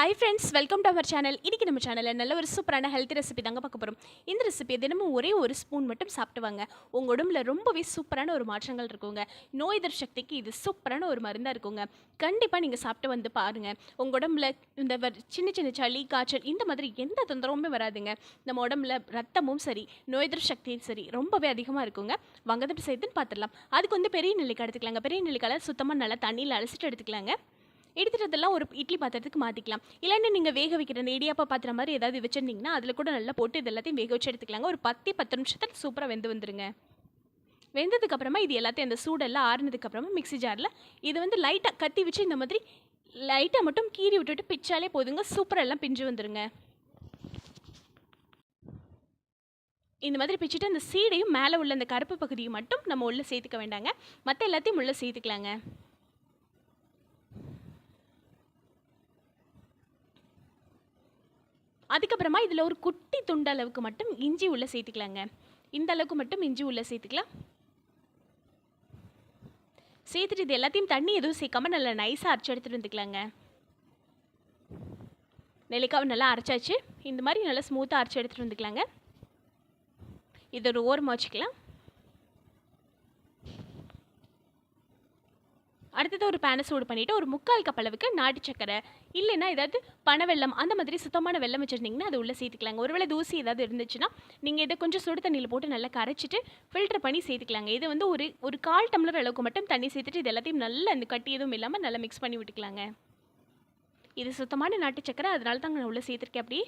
Hi friends welcome to our channel இன்றைக்கி நம்ம சேனலில் நல்ல ஒரு சூப்பரான ஹெல்த்தி ரெசிபி தாங்க பார்க்க போகிறோம் இந்த ரெசிபி தினமும் ஒரே ஒரு ஸ்பூன் மட்டும் சாப்பிட்டு வாங்க உங்கள் உடம்புல ரொம்பவே சூப்பரான ஒரு மாற்றங்கள் இருக்குங்க. நோய் எதிர் சக்திக்கு இது சூப்பரான ஒரு மருந்தாக இருக்குங்க. கண்டிப்பாக நீங்கள் சாப்பிட்டு வந்து பாருங்கள் உங்கள் உடம்புல இந்த சின்ன சின்ன சளி காய்ச்சல் இந்த மாதிரி எந்த தொந்தரவுமே வராதுங்க. நம்ம உடம்புல ரத்தமும் சரி நோய் எதிர் சக்தியும் சரி ரொம்பவே அதிகமாக இருக்குங்க. வாங்க சேர்த்துன்னு பார்த்துடலாம் அதுக்கு வந்து பெரிய நெல்லிக்காய் எடுத்துக்கலாங்க. பெரிய நெல்லிக்காயில் சுத்தமாக நல்லா தண்ணியில் அலசிட்டு எடுத்துக்கலாங்க. எடுத்துட்டதெல்லாம் ஒரு இட்லி பாத்திரத்துக்கு மாற்றிக்கலாம் இல்லைன்னா நீங்கள் வேக வைக்கிற அந்த இடியாப்பா பாத்திரம் மாதிரி ஏதாவது வச்சுருந்தீங்கன்னா அதில் கூட நல்லா போட்டு இது எல்லாத்தையும் வேக வச்சு எடுத்துக்கலாங்க. ஒரு பத்து பத்து நிமிஷத்தில் சூப்பராக வெந்து வந்துருங்க. வெந்ததுக்கப்புறமா இது எல்லாத்தையும் அந்த சூடெல்லாம் ஆறுனதுக்கப்புறமா மிக்சி மிக்ஸி ஜாரில் இது வந்து லைட்டாக கத்தி வச்சு இந்த மாதிரி லைட்டாக மட்டும் கீறி விட்டுட்டு பிச்சாலே போதுங்க. சூப்பராக எல்லாம் பிஞ்சு வந்துருங்க. இந்த மாதிரி பிச்சுட்டு அந்த சீடையும் மேலே உள்ள அந்த கருப்பு பகுதியை மட்டும் நம்ம உள்ளே சேர்த்துக்க வேண்டாங்க. மற்ற எல்லாத்தையும் உள்ளே சேர்த்துக்கலாங்க. அதுக்கப்புறமா இதில் ஒரு குட்டி துண்டு அளவுக்கு மட்டும் இஞ்சி உள்ளே சேர்த்துக்கலாங்க. இந்த அளவுக்கு மட்டும் இஞ்சி உள்ளே சேர்த்துக்கலாம். சேர்த்துட்டு இது எல்லாத்தையும் தண்ணி எதுவும் சேர்க்காம நல்லா நைஸாக அரைச்சி எடுத்துகிட்டு வந்துக்கலாங்க. நெல்லிக்காவை நல்லா அரைச்சாச்சு. இந்த மாதிரி நல்லா ஸ்மூத்தாக அரைச்சி எடுத்துகிட்டு வந்துக்கலாங்க. இது ஒரு ஓரமாக வச்சுக்கலாம். அடுத்தது ஒரு பேனை சூடு பண்ணிவிட்டு ஒரு முக்கால் கப் அளவுக்கு நாட்டு சக்கரை இல்லைன்னா ஏதாவது பனை வெல்லம் அந்த மாதிரி சுத்தமான வெள்ளம் வச்சுருந்தீங்கன்னா அது உள்ளே சேர்த்துக்கலாங்க. ஒருவேளை தூசி ஏதாவது இருந்துச்சுன்னா நீங்கள் இதை கொஞ்சம் சுடு தண்ணியில் போட்டு நல்லா கரைச்சிட்டு ஃபில்டர் பண்ணி சேர்த்துக்கலாங்க. இது வந்து ஒரு ஒரு கால் டம்ளர் அளவுக்கு மட்டும் தண்ணி சேர்த்துட்டு இது எல்லாத்தையும் நல்லா அந்த கட்டி எதுவும் இல்லாமல் நல்லா மிக்ஸ் பண்ணி விட்டுக்கலாங்க. இது சுத்தமான நாட்டு சக்கரை அதனால தாங்க நான் உள்ளே சேர்த்துருக்கேன். அப்படி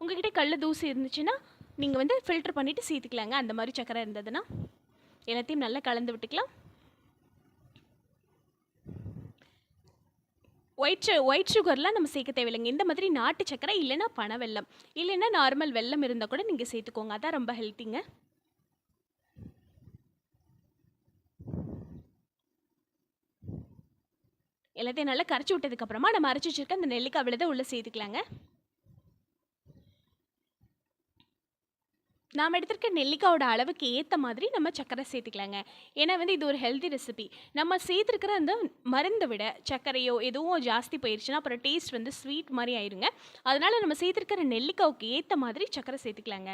உங்ககிட்ட கல் தூசி இருந்துச்சுன்னா நீங்கள் வந்து ஃபில்டர் பண்ணிவிட்டு சேர்த்துக்கலாங்க. அந்த மாதிரி சக்கரை இருந்ததுன்னா. எல்லாத்தையும் நல்லா கலந்து விட்டுக்கலாம். ஒயிட் சு ஒயிட் சுகர்லாம் நம்ம சேர்க்க தேவையில்லைங்க. இந்த மாதிரி நாட்டு சக்கரை இல்லைன்னா பனை வெல்லம். இல்லைன்னா நார்மல் வெல்லம் இருந்தால் கூட நீங்கள் சேர்த்துக்கோங்க. அதான் ரொம்ப ஹெல்த்திங்க எல்லாத்தையும் நல்லா கரைச்சி விட்டதுக்கப்புறமா நம்ம அரைச்சி வச்சுருக்க அந்த நெல்லிக்காய் விழுதை உள்ளே சேர்த்துக்கலாங்க. நாம் எடுத்திருக்க நெல்லிக்காயோட அளவுக்கு ஏற்ற மாதிரி நம்ம சர்க்கரை சேர்த்துக்கலாங்க. ஏன்னா வந்து இது ஒரு ஹெல்தி ரெசிபி நம்ம சேர்த்துருக்கிற அந்த மருந்தை விட சர்க்கரையோ எதுவும் ஜாஸ்தி போயிடுச்சுன்னா அப்புறம் டேஸ்ட் வந்து ஸ்வீட் மாதிரி ஆயிருங்க. அதனால் நம்ம சேர்த்துருக்கிற நெல்லிக்காவுக்கு ஏற்ற மாதிரி சர்க்கரை சேர்த்துக்கலாங்க.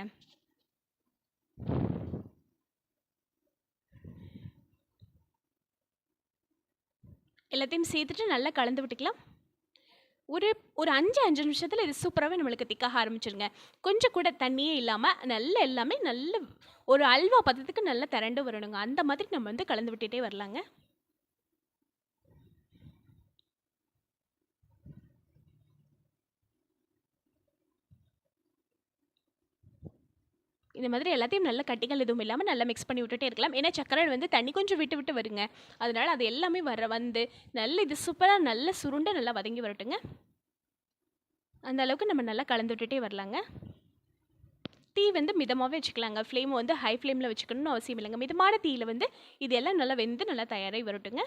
எல்லாத்தையும் சேர்த்துட்டு நல்லா கலந்து விட்டுக்கலாம். ஒரு ஒரு அஞ்சு அஞ்சு நிமிஷத்தில் இது சூப்பராகவே நம்மளுக்கு திக்காக ஆரம்பிச்சிருங்க. கொஞ்சம் கூட தண்ணியே இல்லாமல் நல்ல எல்லாமே நல்ல ஒரு அல்வா பதத்துக்கு நல்லா திரண்டு வரணுங்க. அந்த மாதிரி நம்ம வந்து கலந்து விட்டுட்டே வரலாங்க. இந்த மாதிரி எல்லாத்தையும் நல்ல கட்டிகள் எதுவும் இல்லாமல் நல்லா மிக்ஸ் பண்ணி விட்டுட்டே இருக்கலாம். ஏன்னா சக்கரை வந்து தண்ணி கொஞ்சம் விட்டு விட்டு வருங்க. அதனால் அது எல்லாமே வர வந்து நல்ல இது சூப்பராக நல்ல சுருண்டை நல்லா வதங்கி வரட்டுங்க. அந்த அளவுக்கு நம்ம நல்லா கலந்து விட்டுட்டே வரலாங்க. தீ வந்து மிதமாகவே வச்சுக்கலாங்க. ஃப்ளேம் வந்து ஹை ஃப்ளேமில் வச்சுக்கணும்னு அவசியம் இல்லைங்க. மிதமான தீயில் வந்து இது எல்லாம் நல்லா வெந்து நல்லா தயாராகி வரட்டுங்க.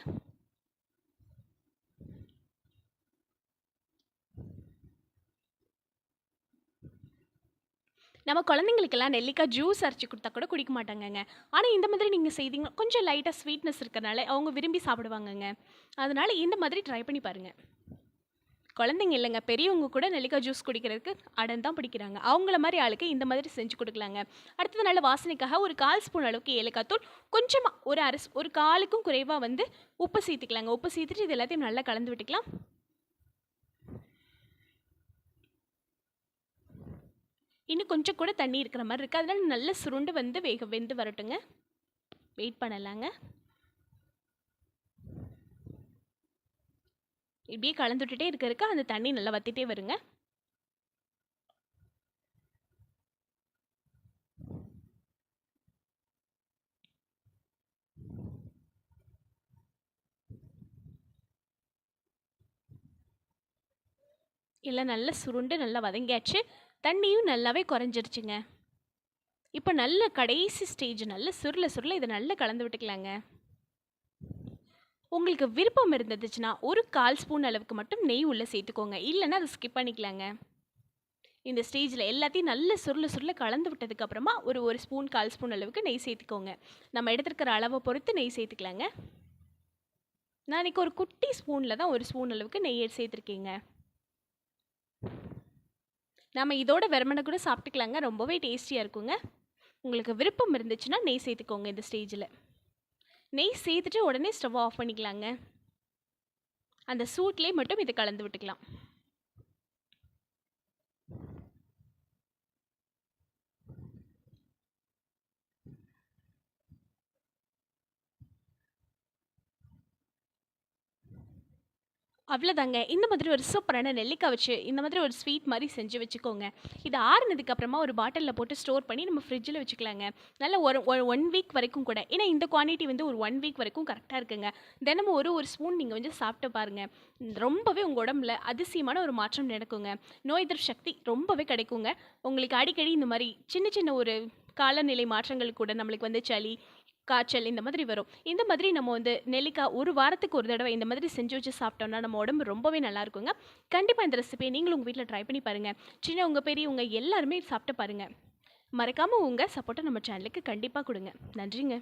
நம்ம குழந்தைங்களுக்கெல்லாம் நெல்லிக்காய் ஜூஸ் அரைச்சி கொடுத்தா கூட குடிக்க மாட்டாங்கங்க. ஆனால் இந்த மாதிரி நீங்கள் செய்தீங்க கொஞ்சம் லைட்டாக ஸ்வீட்னஸ் இருக்கறனால அவங்க விரும்பி சாப்பிடுவாங்கங்க. அதனால் இந்த மாதிரி ட்ரை பண்ணி பாருங்கள் குழந்தைங்க இல்லைங்க பெரியவங்க கூட நெல்லிக்காய் ஜூஸ் குடிக்கிறதுக்கு அடன் தான் பிடிக்கிறாங்க. அவங்கள மாதிரி ஆளுக்கு இந்த மாதிரி செஞ்சு கொடுக்கலாங்க. அடுத்தது நல்ல வாசனைக்காக ஒரு கால் ஸ்பூன் அளவுக்கு ஏலக்காய் தூள் கொஞ்சமாக ஒரு அரை ஒரு காலுக்கும் குறைவாக வந்து உப்பு சேர்த்துக்கலாங்க. உப்பு சேர்த்துட்டு இது எல்லாத்தையும் நல்லா கலந்து விட்டுக்கலாம். இன்னும் கொஞ்சம் கூட தண்ணி இருக்கிற மாதிரி இருக்குது அதனால் நல்ல சுருண்டு வந்து வேக வெந்து வரட்டுங்க. வெயிட் பண்ணலாங்க. இப்படியே கலந்து விட்டுட்டே இருக்க இருக்க அந்த தண்ணி நல்லா வத்திட்டே வருங்க. எல்லாம் நல்லா சுருண்டு நல்லா வதங்கியாச்சு. தண்ணியும் நல்லாவே குறைஞ்சிருச்சுங்க. இப்போ நல்ல கடைசி ஸ்டேஜ் நல்ல சுருள சுருள இதை நல்லா கலந்து விட்டுக்கலாங்க. உங்களுக்கு விருப்பம் இருந்துச்சுன்னா ஒரு கால் ஸ்பூன் அளவுக்கு மட்டும் நெய் உள்ளே சேர்த்துக்கோங்க. இல்லைன்னா அதை ஸ்கிப் பண்ணிக்கலாங்க. இந்த ஸ்டேஜில் எல்லாத்தையும் நல்ல சுருள சுருள கலந்து விட்டதுக்கப்புறமா ஒரு ஒரு ஸ்பூன் கால் ஸ்பூன் அளவுக்கு நெய் சேர்த்துக்கோங்க. நம்ம எடுத்துருக்கிற அளவை பொறுத்து நெய் சேர்த்துக்கலாங்க. நான் இன்னைக்கு ஒரு குட்டி ஸ்பூனில் தான் ஒரு ஸ்பூன் அளவுக்கு நெய் சேர்த்துருக்கேங்க. நம்ம இதோட வெறுமனை கூட சாப்பிட்டுக்கலாங்க. ரொம்பவே டேஸ்டியாக இருக்குங்க. உங்களுக்கு விருப்பம் இருந்துச்சுன்னா நெய் சேர்த்துக்கோங்க இந்த ஸ்டேஜில். நெய் சேர்த்துட்டு உடனே ஸ்டவ் ஆஃப் பண்ணிக்கலாங்க. அந்த சூட்லேயே மட்டும் இதை கலந்து விட்டுக்கலாம். அவ்வளோதாங்க இந்த மாதிரி ஒரு சூப்பரான நெல்லிக்காய் வச்சு இந்த மாதிரி ஒரு ஸ்வீட் மாதிரி செஞ்சு வச்சுக்கோங்க. இது ஆறுனதுக்கப்புறமா ஒரு பாட்டிலில் போட்டு ஸ்டோர் பண்ணி நம்ம ஃப்ரிட்ஜில் வச்சுக்கலாங்க. நல்ல ஒரு ஒன் வீக் வரைக்கும் கூட. ஏன்னா இந்த குவான்டிட்டி வந்து ஒரு ஒன் வீக் வரைக்கும் கரெக்டாக இருக்குங்க. தினமும் ஒரு ஒரு ஸ்பூன் நீங்கள் வந்து சாப்பிட்டு பாருங்கள் ரொம்பவே உங்கள் உடம்புல அதிசயமான ஒரு மாற்றம் நடக்குங்க. நோய் எதிர்ப்பு சக்தி ரொம்பவே கிடைக்குங்க. உங்களுக்கு அடிக்கடி இந்த மாதிரி சின்ன சின்ன ஒரு காலநிலை மாற்றங்கள் கூட நம்மளுக்கு வந்து சளி காய்ச்சல் இந்த மாதிரி வரும். இந்த மாதிரி நம்ம வந்து நெல்லிக்காய் ஒரு வாரத்துக்கு ஒரு தடவை இந்த மாதிரி செஞ்சு வச்சு சாப்பிட்டோம்னா நம்ம உடம்பு ரொம்பவே நல்லா இருக்குங்க. கண்டிப்பாக இந்த ரெசிபியை நீங்களும் உங்கள் வீட்டில் ட்ரை பண்ணி பாருங்கள் சின்னவங்க பெரியவங்க எல்லாருமே சாப்பிட்டு பாருங்கள் மறக்காமல் உங்கள் சப்போர்ட்டை நம்ம சேனலுக்கு கண்டிப்பாக கொடுங்க. நன்றிங்க.